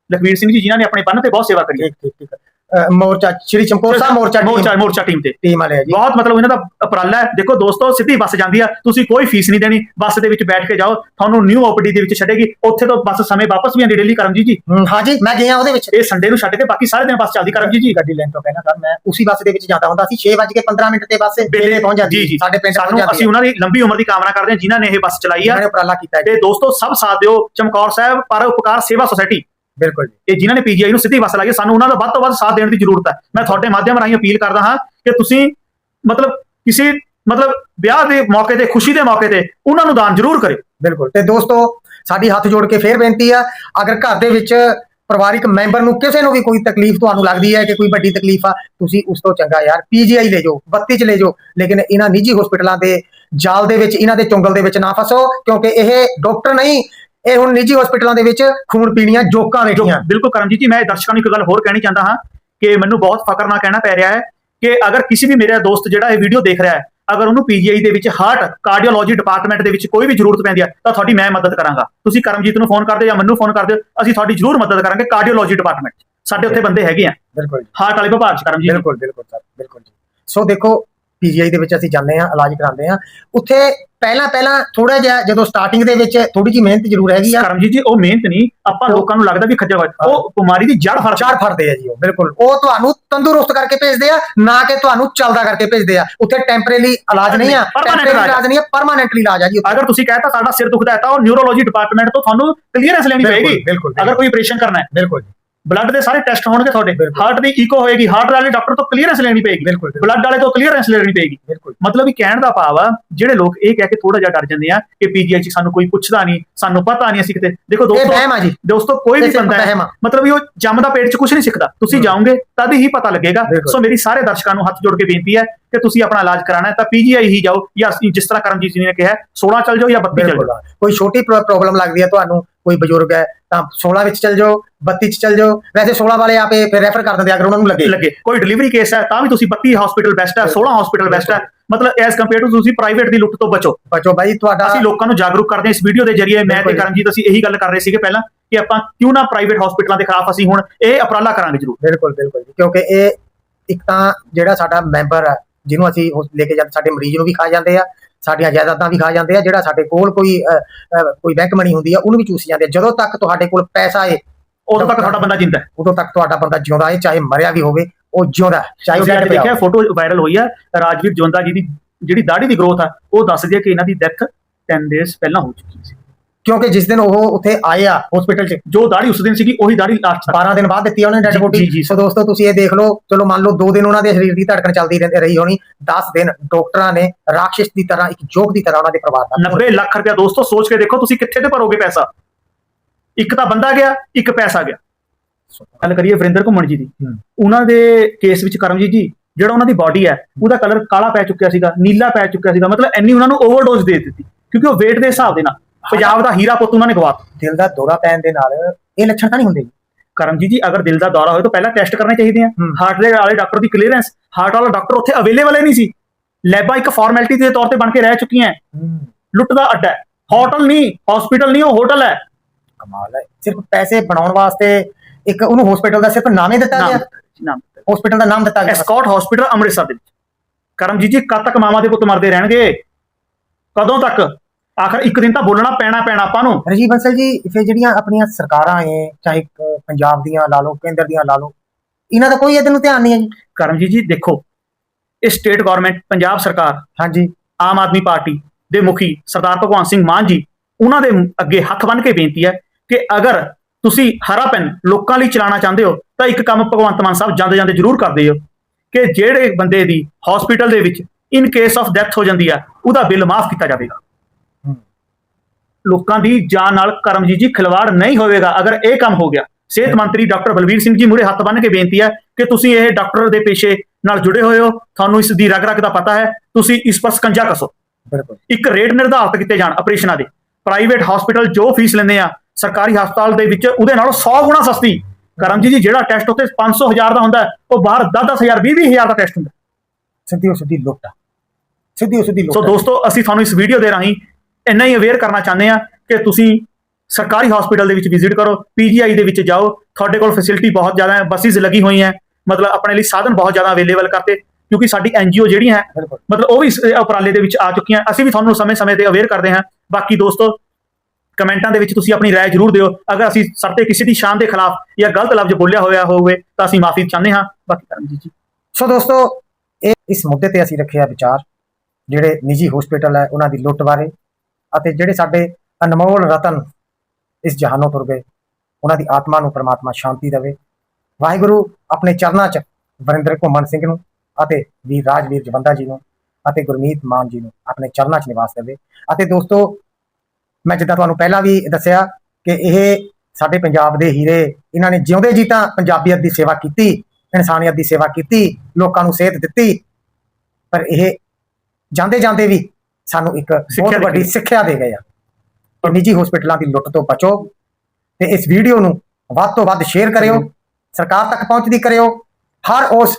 ਲਖਵੀਰ ਸਿੰਘ ਜੀ ਜਿਨ੍ਹਾਂ ਨੇ ਆਪਣੇ ਪੰਨ ਤੇ ਬਹੁਤ ਸੇਵਾ ਕਰੀ ਠੀਕ ਠੀਕ ਠੀਕ ਅ, ਮੋਰਚਾ ਸ਼੍ਰੀ ਚਮਕੌਰ ਸਾਹਿਬ ਮੋਰਚਾ ਮੋਰਚਾ ਮੋਰਚਾ ਟੀਮ ਤੇ। ਟੀਮ ਵਾਲੇ ਆ ਜੀ। ਬਹੁਤ ਮਤਲਬ ਇਹਨਾਂ ਦਾ ਉਪਰਾਲਾ ਹੈ। ਦੇਖੋ ਦੋਸਤੋ ਸਿੱਧੀ ਬੱਸ ਜਾਂਦੀ ਆ। ਤੁਸੀਂ ਕੋਈ ਫੀਸ ਨਹੀਂ ਦੇਣੀ। ਬੱਸ ਦੇ ਵਿੱਚ ਬੈਠ ਕੇ ਜਾਓ। ਤੁਹਾਨੂੰ ਨਿਊ ਓਪੀਡੀ ਦੇ ਵਿੱਚ ਛੱਡੇਗੀ। ਉੱਥੇ ਤੋਂ ਬੱਸ ਸਮੇਂ ਵਾਪਸ ਵੀ ਆਂਦੀ ਡੇਲੀ ਕਰਮਜੀਤ ਜੀ। ਹੂੰ, ਹਾਂ ਜੀ ਮੈਂ ਗਿਆ ਉਹਦੇ ਵਿੱਚ। ਇਹ ਸੰਡੇ ਨੂੰ ਛੱਡ ਕੇ ਬਾਕੀ ਸਾਰੇ ਦਿਨ ਬੱਸ ਚੱਲਦੀ ਕਰਮਜੀਤ ਜੀ। ਗੱਡੀ ਲੈਣ ਤੋਂ ਪਹਿਲਾਂ ਸਰ ਮੈਂ ਉਸੇ ਬੱਸ ਦੇ ਵਿੱਚ ਜਾਂਦਾ ਹੁੰਦਾ ਸੀ। 6:15 ਮਿੰਟ ਤੇ ਬੱਸ ਵੇਲੇ ਪਹੁੰਚ ਜਾਂਦੀ ਜੀ ਸਾਡੇ ਪਿੰਡ ਪਹੁੰਚ ਸਾਨੂੰ ਜਾਂਦੀ ਅਸੀਂ ਉਹਨਾਂ ਦੀ ਲੰਬੀ ਉਮਰ ਦੀ ਕਾਮਨਾ ਕਰਦੇ ਹਾਂ ਜਿਨ੍ਹਾਂ ਨੇ ਇਹ ਬੱਸ ਚਲਾਈ ਆ। ਨੇ ਉਪਰਾਲਾ ਕੀਤਾ ਜੀ ਤੇ ਦੋਸਤੋ ਸਭ ਸਾਥ ਦਿਓ ਚਮਕੌਰ ਸਾਹਿਬ ਪਰ ਉਪਕਾਰ ਸੇਵਾ ਸੁਸਾਇਟੀ। ਬਿਲਕੁਲ ਜੀ। ਇਹ ਜਿਨ੍ਹਾਂ ਨੇ ਪੀਜੀਆਈ ਨੂੰ ਸਿੱਧੀ ਬੱਸ ਲਾਈ ਹੈ, ਸਾਨੂੰ ਉਹਨਾਂ ਦਾ ਵੱਧ ਤੋਂ ਵੱਧ ਸਾਥ ਦੇਣ ਦੀ ਜ਼ਰੂਰਤ ਹੈ। ਮੈਂ ਤੁਹਾਡੇ ਮਾਧਿਅਮ ਰਾਹੀਂ ਅਪੀਲ ਕਰਦਾ ਹਾਂ ਕਿ ਤੁਸੀਂ ਮਤਲਬ ਕਿਸੇ, ਮਤਲਬ ਵਿਆਹ ਦੇ ਮੌਕੇ ਤੇ, ਖੁਸ਼ੀ ਦੇ ਮੌਕੇ ਤੇ ਉਹਨਾਂ ਨੂੰ ਦਾਨ ਜ਼ਰੂਰ ਕਰੇ। ਬਿਲਕੁਲ। ਤੇ ਦੋਸਤੋ, ਸਾਡੀ ਹੱਥ ਜੋੜ ਕੇ ਫੇਰ ਬੇਨਤੀ ਆ, ਅਗਰ ਘਰ ਦੇ ਵਿੱਚ ਪਰਿਵਾਰਿਕ ਮੈਂਬਰ ਨੂੰ ਕਿਸੇ ਨੂੰ ਵੀ ਕੋਈ ਤਕਲੀਫ ਤੁਹਾਨੂੰ ਲੱਗਦੀ ਹੈ ਕਿ ਕੋਈ ਵੱਡੀ ਤਕਲੀਫ ਆ, ਤੁਸੀਂ ਉਸ ਤੋਂ ਚੰਗਾ ਯਾਰ ਪੀਜੀਆਈ ਲੈ ਜਾਓ, ਬੱਤੀ ਚ ਲੈ ਜਾਓ। ਲੇਕਿਨ ਇਹਨਾਂ ਨਿੱਜੀ ਹਸਪੀਟਲਾਂ ਦੇ ਜਾਲ ਦੇ ਵਿੱਚ, ਇਹਨਾਂ ਦੇ ਚੁੰਗਲ ਦੇ ਵਿੱਚ ਨਾ ਫਸੋ, ਕਿਉਂਕਿ ਇਹ ਡਾਕਟਰ ਨਹੀਂ ਇਹ ਹੁਣ ਨਿੱਜੀ ਹਸਪੀਟਲਾਂ ਦੇ ਵਿੱਚ ਖੂਨ ਪੀਣੀਆਂ ਜੋਕਾਂ ਵੇਖੀਆਂ ਬਿਲਕੁਲ ਕਰਮਜੀਤ ਜੀ ਮੈਂ ਦਰਸ਼ਕਾਂ ਨੂੰ ਇੱਕ ਗੱਲ ਹੋਰ ਕਹਿਣੀ ਚਾਹੁੰਦਾ ਹਾਂ ਕਿ ਮੈਨੂੰ ਬਹੁਤ ਫਖਰ ਨਾਲ ਕਹਿਣਾ ਪੈ ਰਿਹਾ ਹੈ ਕਿ ਅਗਰ ਕਿਸੇ ਵੀ ਮੇਰਾ ਦੋਸਤ ਜਿਹੜਾ ਇਹ ਵੀਡੀਓ ਦੇਖ ਰਿਹਾ ਹੈ ਅਗਰ ਉਹਨੂੰ ਪੀਜੀਆਈ ਦੇ ਵਿੱਚ ਹਾਰਟ ਕਾਰਡੀਓਲੋਜੀ ਡਿਪਾਰਟਮੈਂਟ ਦੇ ਵਿੱਚ ਕੋਈ ਵੀ ਜ਼ਰੂਰਤ ਪੈਂਦੀ ਹੈ ਤਾਂ ਤੁਹਾਡੀ ਮੈਂ ਮਦਦ ਕਰਾਂਗਾ। ਤੁਸੀਂ ਕਰਮਜੀਤ ਨੂੰ ਫੋਨ ਕਰਦੇ ਜਾਂ ਮੈਨੂੰ ਫੋਨ ਕਰਦੇ ਹੋ ਅਸੀਂ ਤੁਹਾਡੀ ਜ਼ਰੂਰ ਮਦਦ ਕਰਾਂਗੇ ਕਾਰਡੀਓਲੋਜੀ ਡਿਪਾਰਟਮੈਂਟ ਸਾਡੇ ਉੱਥੇ ਬੰਦੇ ਹੈਗੇ ਆ। ਬਿਲਕੁਲ ਹਾਰਟ ਵਾਲੇ ਵਿਭਾਗ ਚ ਕਰਮ ਜੀ। ਬਿਲਕੁਲ ਬਿਲਕੁਲ ਸਰ ਬਿਲਕੁਲ ਜੀ। ਸੋ ਦੇਖੋ ਪੀਜੀਆਈ ਦੇ ਵਿੱਚ ਅਸੀਂ ਜਾਂਦੇ ਹਾਂ ਇਲਾਜ ਕਰਾਉਂਦੇ ਹਾਂ। ਉੱਥੇ ਪਹਿਲਾਂ ਪਹਿਲਾਂ ਥੋੜਾ ਜਿਹਾ ਜਦੋਂ ਸਟਾਰਟਿੰਗ ਦੇ ਵਿੱਚ ਥੋੜੀ ਜਿਹੀ ਮਿਹਨਤ ਜ਼ਰੂਰ ਹੈਗੀ ਆ। ਕਰਮਜੀਤ ਜੀ ਉਹ ਮਿਹਨਤ ਨਹੀਂ ਆਪਾਂ ਲੋਕਾਂ ਨੂੰ ਲੱਗਦਾ ਵੀ ਖੱਜਲ ਹੋਇਆ ਉਹ ਬਿਮਾਰੀ ਦੀ ਜੜ ਫੜ ਚਾਰ ਫੜਦੇ ਆ ਜੀ ਉਹ ਬਿਲਕੁਲ। ਉਹ ਤੁਹਾਨੂੰ ਤੰਦਰੁਸਤ ਕਰਕੇ ਭੇਜਦੇ ਆ ਨਾ ਕਿ ਤੁਹਾਨੂੰ ਚੱਲਦਾ ਕਰਕੇ ਭੇਜਦੇ ਆ। ਉੱਥੇ ਟੈਂਪਰੇਰੀ ਇਲਾਜ ਨਹੀਂ ਆ ਟੈਂਪਰੇਰੀ ਇਲਾਜ ਨਹੀਂ ਆ ਪਰਮਾਨੈਂਟਲੀ ਇਲਾਜ ਆ ਜੀ। ਅਗਰ ਤੁਸੀਂ ਕਹਤਾ ਸਾਡਾ ਸਿਰ ਦੁਖਦਾ ਹੈ ਤਾਂ ਉਹ ਨਿਊਰੋਲੋਜੀ ਡਿਪਾਰਟਮੈਂਟ ਤੋਂ ਤੁਹਾਨੂੰ ਕਲੀਅਰੈਂਸ ਲੈਣੀ ਪਏਗੀ। ਬਿਲਕੁਲ ਅਗਰ ਕੋਈ ਆਪਰੇਸ਼ਨ ਕਰਨਾ ਹੈ। ਬਿਲਕੁਲ ਜੀ। ਬਲੱਡ ਦੇ ਸਾਰੇ ਟੈਸਟ ਹੋਣਗੇ ਤੁਹਾਡੇ। ਹਾਰਟ ਦੀ ਈਕੋ ਹੋਏਗੀ। ਹਾਰਟ ਵਾਲੇ ਡਾਕਟਰ ਤੋਂ ਕਲੀਅਰੈਂਸ ਲੈਣੀ ਪਏਗੀ। ਬਲੱਡ ਵਾਲੇ ਤੋਂ ਕਲੀਅਰੈਂਸ ਲੈਣੀ ਪਏਗੀ। ਬਿਲਕੁਲ। ਮਤਲਬ ਵੀ ਕਹਿਣ ਦਾ ਭਾਵ ਆ ਜਿਹੜੇ ਲੋਕ ਇਹ ਕਹਿ ਕੇ ਥੋੜਾ ਜਿਹਾ ਡਰ ਜਾਂਦੇ ਆ ਕਿ ਪੀਜੀਆਈ ਚ ਸਾਨੂੰ ਕੋਈ ਪੁੱਛਦਾ ਨਹੀਂ ਸਾਨੂੰ ਪਤਾ ਨਹੀਂ ਅਸੀਂ ਕਿਤੇ। ਦੇਖੋ ਦੋਸਤੋ ਦੋਸਤੋ ਕੋਈ ਵੀ ਬੰਦਾ ਹੈ ਮਤਲਬ ਉਹ ਜੰਮਦਾ ਪੇਟ 'ਚ ਕੁਝ ਨਹੀਂ ਸਿੱਖਦਾ। ਤੁਸੀਂ। ਜਾਓਗੇ ਤਦ ਹੀ ਪਤਾ ਲੱਗੇਗਾ। ਸੋ ਮੇਰੀ ਸਾਰੇ ਦਰਸ਼ਕਾਂ ਨੂੰ ਹੱਥ ਜੋੜ ਕੇ ਬੇਨਤੀ ਹੈ ਕਿ ਤੁਸੀਂ ਆਪਣਾ ਇਲਾਜ ਕਰਾਉਣਾ ਹੈ ਤਾਂ ਪੀਜੀਆਈ ਹੀ ਜਾਓ। ਜਾਂ ਜਿਸ ਤਰ੍ਹਾਂ ਕਰਮਜੀਤ ਜੀ ਨੇ ਕਿਹਾ 16 ਚੱਲ ਜਾਓ ਜਾਂ 32 ਚੱਲ ਜਾਓ। ਕੋਈ ਛੋਟੀ ਪ੍ਰੋਬਲਮ ਲੱਗਦੀ ਹੈ ਤੁਹਾਨੂੰ ਕੋਈ ਬਜ਼ੁਰਗ ਹੈ ਤਾਂ 16 ਵਿੱਚ ਚੱਲ ਜਾਓ 32 ਚ ਚੱਲ ਜਾਓ। ਵੈਸੇ 16 ਵਾਲੇ ਆਪੇ ਫਿਰ ਰੈਫਰ ਕਰ ਦਿੰਦੇ ਅਗਰ ਉਹਨਾਂ ਨੂੰ ਲੱਗੇ। ਲੱਗੇ। ਕੋਈ ਡਿਲੀਵਰੀ ਕੇਸ ਹੈ ਤਾਂ ਵੀ ਤੁਸੀਂ 32 ਹਸਪੀਟਲ ਬੈਸਟ ਹੈ 16 ਹਸਪੀਟਲ ਬੈਸਟ ਹੈ। ਮਤਲਬ ਐਸ ਕੰਪੇਅਰ ਟੂ ਤੁਸੀਂ ਪ੍ਰਾਈਵੇਟ ਦੀ ਲੁੱਟ ਤੋਂ ਬਚੋ। ਬਚੋ ਬਾਈ ਤੁਹਾਡਾ ਅਸੀਂ ਲੋਕਾਂ ਨੂੰ ਜਾਗਰੂਕ ਕਰਦੇ ਹਾਂ ਇਸ ਵੀਡੀਓ ਦੇ ਜ਼ਰੀਏ। ਮੈਂ ਤੇ। ਕਰਮਜੀਤ ਅਸੀਂ ਇਹੀ ਗੱਲ ਕਰ ਰਹੇ ਸੀਗੇ ਪਹਿਲਾਂ ਕਿ ਆਪਾਂ ਕਿਉਂ ਨਾ ਪ੍ਰਾਈਵੇਟ ਹਸਪੀਟਲਾਂ ਦੇ ਖਿਲਾਫ ਅਸੀਂ ਹੁਣ ਇਹ ਉਪਰਾਲਾ ਕਰਾਂਗੇ ਜ਼ਰੂਰ। ਬਿਲਕੁਲ ਬਿਲਕੁਲ ਕਿਉਂਕਿ ਇਹ ਇੱਕ ਤਾਂ ਜਿਹੜਾ ਸਾਡਾ ਮੈਂਬਰ ਹੈ ਜਿਹਨੂੰ ਅਸੀਂ ਲੈ ਕੇ ਜਾਂਦੇ ਸਾਡੇ ਮਰੀਜ਼ ਨੂੰ ਵੀ ਖਾ ਜਾਂਦੇ ਆ। ਸਾਡੀਆਂ ਜਾਇਦਾਦਾਂ ਵੀ ਖਾ ਜਾਂਦੇ ਆ ਜਿਹੜਾ ਸਾਡੇ ਕੋਲ ਕੋਈ ਕੋਈ ਬੈਂਕ ਮਨੀ ਹੁੰਦੀ ਆ ਉਹਨੂੰ ਵੀ ਚੂਸ ਜਾਂਦੇ ਆ। ਜਦੋਂ ਤੱਕ ਤੁਹਾਡੇ ਕੋਲ ਪੈਸਾ ਏ ਉਦੋਂ ਤੱਕ ਤੁਹਾਡਾ ਬੰਦਾ ਜਿੰਦਾ ਹੈ। ਉਦੋਂ ਤੱਕ ਤੁਹਾਡਾ ਬੰਦਾ ਜਿਉਂਦਾ ਏ ਚਾਹੇ ਮਰਿਆ ਵੀ ਹੋਵੇ ਉਹ ਜਿਉਂਦਾ ਚਾਹੇ ਉਹ ਦੇਖਿਆ ਫੋਟੋ ਵਾਇਰਲ ਹੋਈ ਆ ਰਾਜਵੀਰ ਜੋਂਦਾ ਜੀ ਦੀ ਜਿਹੜੀ ਦਾੜੀ ਦੀ ਗਰੋਥ ਆ ਉਹ ਦੱਸਦੀ ਹੈ ਕਿ ਇਹਨਾਂ ਦੀ ਡੈਥ 10 ਡੇਜ਼ ਪਹਿਲਾਂ ਹੋ ਚੁੱਕੀ ਸੀ। ਕਿਉਂਕਿ ਜਿਸ ਦਿਨ ਉਹ ਉੱਥੇ ਆਏ ਆ ਹਸਪੀਟਲ 'ਚ ਜੋ ਦਾੜੀ ਉਸ ਦਿਨ ਸੀਗੀ ਉਹੀ ਦਾੜੀ ਲਾਸਟ 12 ਦਿਨ ਬਾਅਦ ਦਿੱਤੀ ਆ ਉਹਨੇ ਡੈਡ ਬੋਡੀ ਜੀ, ਜੀ। ਸੋ ਦੋਸਤੋ ਤੁਸੀਂ ਇਹ ਦੇਖ ਲਓ ਚਲੋ ਮੰਨ ਲਓ 2 ਦਿਨ ਉਹਨਾਂ ਦੇ ਸਰੀਰ ਦੀ ਧੜਕਣ ਚੱਲਦੀ ਰਹਿੰਦੀ ਰਹੀ ਹੋਣੀ 10 ਦਿਨ ਡਾਕਟਰਾਂ ਨੇ ਰਾਖਸ਼ ਦੀ ਤਰ੍ਹਾਂ ਇੱਕ ਜੋਕ ਦੀ ਤਰ੍ਹਾਂ ਉਹਨਾਂ ਦੇ ਪਰਿਵਾਰ ਦਾ 90 ਲੱਖ ਰੁਪਇਆ ਦੋਸਤੋ ਸੋਚ ਕੇ ਦੇਖੋ ਤੁਸੀਂ ਕਿੱਥੇ ਤੇ ਭਰੋਗੇ ਪੈਸਾ। ਇੱਕ ਤਾਂ ਬੰਦਾ ਗਿਆ ਇੱਕ ਪੈਸਾ ਗਿਆ। ਗੱਲ ਕਰੀਏ ਵਰਿੰਦਰ ਘੁੰਮਣ ਜੀ ਦੀ। ਉਹਨਾਂ ਦੇ ਕੇਸ ਵਿੱਚ ਕਰਮਜੀਤ ਜੀ ਜਿਹੜਾ ਉਹਨਾਂ ਦੀ ਬਾਡੀ ਹੈ ਉਹਦਾ ਕਲਰ ਕਾਲਾ ਪੈ ਚੁੱਕਿਆ ਸੀਗਾ ਨੀਲਾ ਪੈ ਚੁੱਕਿਆ ਸੀਗਾ ਮਤਲਬ ਇੰਨੀ ਉਹਨਾਂ ਨੂੰ ਓਵਰਡੋਜ਼ ਦੇ ਦਿੱਤੀ। ਕਿਉਂਕਿ ਉਹ weight ਦੇ ਹਿਸਾਬ ਦੇ ਨਾਲ। ਪੰਜਾਬ ਦਾ ਹੀਰਾ ਪੁੱਤ ਉਹਨਾਂ ਨੇ ਗਵਾ ਦਿੱਤਾ। ਦਿਲ ਦਾ ਦੌਰਾ ਪੈਣ ਦੇ ਨਾਲ ਇਹ ਲੱਛਣ ਤਾਂ ਨਹੀਂ ਹੁੰਦੇ ਕਰਮਜੀਤ ਜੀ ਅਗਰ ਦਿਲ ਦਾ ਦੌਰਾ ਹੋਏ ਤਾਂ ਪਹਿਲਾਂ ਟੈਸਟ ਕਰਨੇ ਚਾਹੀਦੇ ਆ। ਹਾਰਟ ਦੇ ਵਾਲੇ ਡਾਕਟਰ ਦੀ ਕਲੀਅਰੈਂਸ ਹਾਰਟ ਵਾਲਾ ਡਾਕਟਰ ਉੱਥੇ ਅਵੇਲੇਬਲ ਹੀ ਨਹੀਂ ਸੀ। ਲੈਬਾਂ ਇੱਕ ਫਾਰਮੈਲਿਟੀ ਦੇ ਤੌਰ ਤੇ ਬਣ ਕੇ ਰਹਿ ਚੁੱਕੀਆਂ ਲੁੱਟ ਦਾ ਅੱਡਾ ਹੈ ਹੋਟਲ ਨਹੀਂ ਹਸਪੀਟਲ ਨਹੀਂ ਉਹ ਹੋਟਲ ਹੈ ਕਮਾਲ ਹੈ ਸਿਰਫ ਪੈਸੇ ਬਣਾਉਣ ਵਾਸਤੇ ਇੱਕ ਉਹਨੂੰ ਹਸਪੀਟਲ ਦਾ ਸਿਰਫ ਨਾਮ ਹੀ ਦਿੱਤਾ ਗਿਆ। ਨਾਮ ਹਸਪੀਟਲ ਦਾ ਨਾਮ ਦਿੱਤਾ ਗਿਆ। ਐਸਕॉट ਹਸਪੀਟਲ ਅੰਮ੍ਰਿਤਸਰ ਦੇ ਵਿੱਚ। ਕਰਮਜੀਤ ਜੀ ਕਦ ਤੱਕ ਮਾਮਾ ਦੇ ਪੁੱਤ ਮਰਦੇ ਰਹਿਣਗੇ? ਕਦੋਂ ਤੱਕ? ਆਖਰ ਇੱਕ ਦਿਨ ਤਾਂ ਬੋਲਣਾ ਪੈਣਾ ਪੈਣਾ ਆਪਾਂ ਨੂੰ। ਰਜੀਵ ਬੰਸਲ ਜੀ ਫਿਰ ਜਿਹੜੀਆਂ ਆਪਣੀਆਂ ਸਰਕਾਰਾਂ ਏ ਚਾਹੇ ਅ, ਪੰਜਾਬ ਦੀਆਂ ਲਾ ਲਓ ਕੇਂਦਰ ਦੀਆਂ ਲਾ ਲਓ ਇਹਨਾਂ ਦਾ ਕੋਈ ਇਹਦੇ ਨੂੰ ਧਿਆਨ ਨਹੀਂ ਹੈ ਜੀ। ਕਰਮਜੀਤ ਜੀ ਦੇਖੋ ਇਹ ਸਟੇਟ ਗਵਰਨਮੈਂਟ ਪੰਜਾਬ ਸਰਕਾਰ ਹਾਂਜੀ। ਆਮ ਆਦਮੀ ਪਾਰਟੀ ਦੇ ਮੁਖੀ ਸਰਦਾਰ ਭਗਵੰਤ ਸਿੰਘ ਮਾਨ ਜੀ ਉਹਨਾਂ ਦੇ ਅੱਗੇ ਹੱਥ ਬੰਨ੍ਹ ਕੇ ਬੇਨਤੀ ਹੈ ਕਿ ਅਗਰ ਤੁਸੀਂ ਹਰਾ ਪੈਨ ਲੋਕਾਂ ਲਈ ਚਲਾਉਣਾ ਚਾਹੁੰਦੇ ਹੋ ਤਾਂ ਇੱਕ ਕੰਮ ਭਗਵੰਤ ਮਾਨ ਸਾਹਿਬ ਜਾਂਦੇ ਜਾਂਦੇ ਜ਼ਰੂਰ ਕਰਦੇ ਹੋ ਕਿ ਜਿਹੜੇ ਬੰਦੇ ਦੀ ਹਸਪੀਟਲ ਦੇ ਵਿੱਚ ਇਨ ਕੇਸ ਆਫ ਡੈਥ ਹੋ ਜਾਂਦੀ ਆ ਉਹਦਾ ਬਿੱਲ ਮਾਫ ਕੀਤਾ ਜਾਵੇਗਾ। ਹੂੰ। ਲੋਕਾਂ ਦੀ ਜਾਨ ਨਾਲ ਕਰਮਜੀਤ ਜੀ ਖਿਲਵਾੜ ਨਹੀਂ ਹੋਵੇਗਾ ਅਗਰ ਇਹ ਕੰਮ ਹੋ ਗਿਆ। ਸਿਹਤ ਮੰਤਰੀ ਡਾਕਟਰ ਬਲਵੀਰ ਸਿੰਘ ਜੀ ਮੂਰੇ ਹੱਥ ਬੰਨ੍ਹ ਕੇ ਬੇਨਤੀ ਹੈ ਕਿ ਤੁਸੀਂ ਇਹ ਡਾਕਟਰ ਦੇ ਪੇਸ਼ੇ ਨਾਲ ਜੁੜੇ ਹੋਏ ਹੋ। ਤੁਹਾਨੂੰ ਇਸ ਦੀ ਰਗ ਰਗ ਦਾ ਪਤਾ ਹੈ। ਤੁਸੀਂ ਇਸ ਪਰ ਸਕੰਜਾ ਕਸੋ। ਇੱਕ ਰੇਟ ਨਿਰਧਾਰਤ ਕੀਤੇ ਜਾਣ ਆਪਰੇਸ਼ਨਾਂ ਦੇ। ਪ੍ਰਾਈਵੇਟ ਹਸਪੀਟਲ ਜੋ ਫੀਸ ਲੈਂਦੇ ਆ ਸਰਕਾਰੀ ਹਸਪਤਾਲ ਦੇ ਵਿੱਚ ਉਹਦੇ ਨਾਲੋਂ 100 ਗੁਣਾ ਸਸਤੀ। ਕਰਮਜੀਤ ਜੀ ਜਿਹੜਾ ਟੈਸਟ ਉੱਥੇ 500 ਹਜ਼ਾਰ ਦਾ ਹੁੰਦਾ ਉਹ ਬਾਹਰ 10-10000 20-20000 ਦਾ ਟੈਸਟ ਹੁੰਦਾ। ਸਿੱਧੀ ਸਿੱਧੀ ਲੁੱਟ ਸਿੱਧੀ ਸਿੱਧੀ ਲੁੱਟ ਸੋ। ਦੋਸਤੋ ਅਸੀਂ ਤੁਹਾਨੂੰ ਇਸ ਵੀਡੀਓ ਦੇ ਰਾਹੀਂ ਇੰਨਾ ਹੀ ਅਵੇਅਰ ਕਰਨਾ ਚਾਹੁੰਦੇ ਆ ਕਿ ਤੁਸੀਂ ਸਰਕਾਰੀ ਹਸਪੀਟਲ ਦੇ ਵਿੱਚ ਵਿਜ਼ਿਟ ਕਰੋ ਪੀਜੀਆਈ ਦੇ ਵਿੱਚ ਜਾਓ ਤੁਹਾਡੇ ਕੋਲ ਫੈਸਿਲਿਟੀ ਬਹੁਤ ਜ਼ਿਆਦਾ ਹੈ ਬੱਸਿਸ ਲੱਗੀ ਹੋਈਆਂ ਹੈ ਮਤਲਬ ਆਪਣੇ ਲਈ ਸਾਧਨ ਬਹੁਤ ਜ਼ਿਆਦਾ ਅਵੇਲੇਬਲ ਕਰਤੇ ਕਿਉਂਕਿ ਸਾਡੀ ਐਨਜੀਓ ਜਿਹੜੀਆਂ ਹੈ ਬਿਲਕੁਲ ਮਤਲਬ ਉਹ ਵੀ ਇਸ ਉਪਰਾਲੇ ਦੇ ਵਿੱਚ ਆ ਚੁੱਕੀਆਂ ਅਸੀਂ ਵੀ ਤੁਹਾਨੂੰ ਸਮੇਂ-ਸਮੇਂ ਤੇ ਅਵੇਅਰ ਕਰਦੇ ਹਾਂ ਬਾਕੀ ਦੋਸਤੋ ਕਮੈਂਟਾਂ ਦੇ ਵਿੱਚ ਤੁਸੀਂ ਆਪਣੀ رائے ਜ਼ਰੂਰ ਦਿਓ ਅਗਰ ਅਸੀਂ ਸਰ ਤੇ ਕਿਸੇ ਦੀ ਸ਼ਾਨ ਦੇ ਖਿਲਾਫ ਜਾਂ ਗਲਤ ਲਫ਼ਜ਼ ਬੋਲਿਆ ਹੋਇਆ ਹੋਵੇ ਤਾਂ ਅਸੀਂ ਮਾਫੀ ਚਾਹੁੰਦੇ ਹਾਂ ਬਾਕੀ ਕਰਮਜੀਤ ਜੀ ਸੋ ਦੋਸਤੋ ਇਹ ਇਸ ਮੁੱਦੇ ਤੇ ਅਸੀਂ ਰੱਖਿਆ ਵਿਚਾਰ ਜਿਹੜੇ ਨਿੱਜੀ ਹਸਪੀਟਲ ਹੈ ਉਹਨਾਂ ਦੀ ਲੁੱਟ ਬਾਰੇ ਅਤੇ ਜਿਹੜੇ ਸਾਡੇ ਅਨਮੋਲ ਰਤਨ ਇਸ ਜਹਾਨੋਂ ਤੁਰ ਗਏ, ਉਹਨਾਂ ਦੀ ਆਤਮਾ ਨੂੰ ਪ੍ਰਮਾਤਮਾ ਸ਼ਾਂਤੀ ਦੇਵੇ। ਵਾਹਿਗੁਰੂ ਆਪਣੇ ਚਰਨਾਂ 'ਚ ਵਰਿੰਦਰ ਘੁੰਮਣ ਸਿੰਘ ਨੂੰ ਅਤੇ ਵੀਰ ਰਾਜਵੀਰ ਜਵੰਦਾ ਜੀ ਨੂੰ ਅਤੇ ਗੁਰਮੀਤ ਮਾਨ ਜੀ ਨੂੰ ਆਪਣੇ ਚਰਨਾਂ 'ਚ ਨਿਵਾਸ ਦੇਵੇ। ਅਤੇ ਦੋਸਤੋ, ਮੈਂ ਜਿੱਦਾਂ ਤੁਹਾਨੂੰ ਪਹਿਲਾਂ ਵੀ ਦੱਸਿਆ ਕਿ ਇਹ ਸਾਡੇ ਪੰਜਾਬ ਦੇ ਹੀਰੇ, ਇਹਨਾਂ ਨੇ ਜਿਉਂਦੇ ਜੀ ਤਾਂ ਪੰਜਾਬੀਅਤ ਦੀ ਸੇਵਾ ਕੀਤੀ, ਇਨਸਾਨੀਅਤ ਦੀ ਸੇਵਾ ਕੀਤੀ, ਲੋਕਾਂ ਨੂੰ ਸਿਹਤ ਦਿੱਤੀ, ਪਰ ਇਹ ਜਾਂਦੇ ਜਾਂਦੇ ਵੀ ਸਾਨੂੰ ਇੱਕ ਬਹੁਤ ਵੱਡੀ। ਸਿੱਖਿਆ ਦੇ ਗਏ ਆ। ਕਿ ਨਿੱਜੀ ਹਸਪੀਟਲਾਂ ਦੀ ਲੁੱਟ ਤੋਂ ਬਚੋ ਤੇ ਇਸ ਵੀਡੀਓ ਨੂੰ ਵੱਧ ਤੋਂ ਵੱਧ ਸ਼ੇਅਰ ਕਰਿਓ ਸਰਕਾਰ ਤੱਕ ਪਹੁੰਚਦੀ ਕਰਿਓ ਹਰ ਉਸ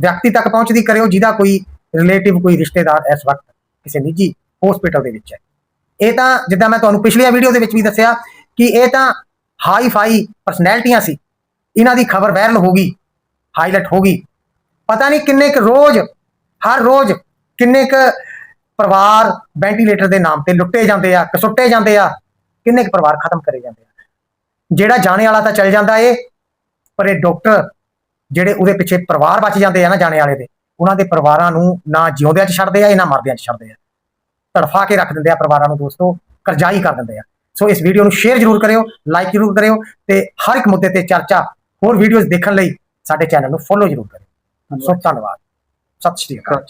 ਵਿਅਕਤੀ ਤੱਕ ਪਹੁੰਚਦੀ ਕਰਿਓ ਜਿਹਦਾ ਕੋਈ ਰਿਲੇਟਿਵ ਕੋਈ ਰਿਸ਼ਤੇਦਾਰ ਇਸ ਵਕਤ ਕਿਸੇ ਨਿੱਜੀ ਹਸਪੀਟਲ ਦੇ ਵਿੱਚ ਹੈ। ਇਹ ਤਾਂ ਜਿੱਦਾਂ ਮੈਂ ਤੁਹਾਨੂੰ ਪਿਛਲੀਆਂ ਵੀਡੀਓ ਦੇ ਵਿੱਚ ਵੀ ਦੱਸਿਆ ਕਿ ਇਹ ਤਾਂ ਹਾਈ ਫਾਈ ਪਰਸਨੈਲਿਟੀਆਂ ਸੀ। ਇਹਨਾਂ ਦੀ ਖਬਰ ਵਾਇਰਲ ਹੋਗੀ ਹਾਈਲਾਈਟ ਹੋਗੀ ਪਤਾ ਨਹੀਂ ਕਿੰਨੇ ਕੁ ਰੋਜ਼ ਹਰ ਰੋਜ਼ ਕਿੰਨੇ ਕੁ ਪਰਿਵਾਰ ਵੈਂਟੀਲੇਟਰ ਦੇ ਨਾਮ ਤੇ ਲੁੱਟੇ ਜਾਂਦੇ ਆ, ਕਸੁੱਟੇ ਜਾਂਦੇ ਆ, ਕਿੰਨੇ ਕੁ ਪਰਿਵਾਰ ਖਤਮ ਕਰੇ ਜਾਂਦੇ ਆ? ਜਿਹੜਾ ਜਾਣੇ ਵਾਲਾ ਤਾਂ ਚੱਲ ਜਾਂਦਾ ਏ, ਪਰ ਇਹ ਡਾਕਟਰ ਜਿਹੜੇ ਉਹਦੇ ਪਿੱਛੇ ਪਰਿਵਾਰ ਬਚ ਜਾਂਦੇ ਆ ਨਾ ਜਾਣੇ ਵਾਲੇ ਦੇ, ਉਹਨਾਂ ਦੇ ਪਰਿਵਾਰਾਂ ਨੂੰ ਨਾ ਜਿਉਂਦਿਆਂ 'ਚ ਛੱਡਦੇ ਆ, ਇਹ ਨਾ ਮਰਦਿਆਂ 'ਚ ਛੱਡਦੇ ਆ। ਤੜਫਾ ਕੇ ਰੱਖ ਦਿੰਦੇ ਆ ਪਰਿਵਾਰਾਂ ਨੂੰ ਦੋਸਤੋ, ਕਰਜ਼ਾਈ ਕਰ ਦਿੰਦੇ ਆ। ਸੋ ਇਸ ਵੀਡੀਓ ਨੂੰ ਸ਼ੇਅਰ ਜ਼ਰੂਰ ਕਰਿਓ ਲਾਈਕ ਜ਼ਰੂਰ ਕਰਿਓ ਤੇ ਹਰ ਇੱਕ ਮੁੱਦੇ ਤੇ ਚਰਚਾ, ਹੋਰ ਵੀਡੀਓਜ਼ ਦੇਖਣ ਲਈ ਸਾਡੇ ਚੈਨਲ ਨੂੰ ਫੋਲੋ ਜ਼ਰੂਰ ਕਰਿਓ। ਸੋ ਧੰਨਵਾਦ। ਸਤਿ ਸ਼੍ਰੀ ਅਕਾਲ।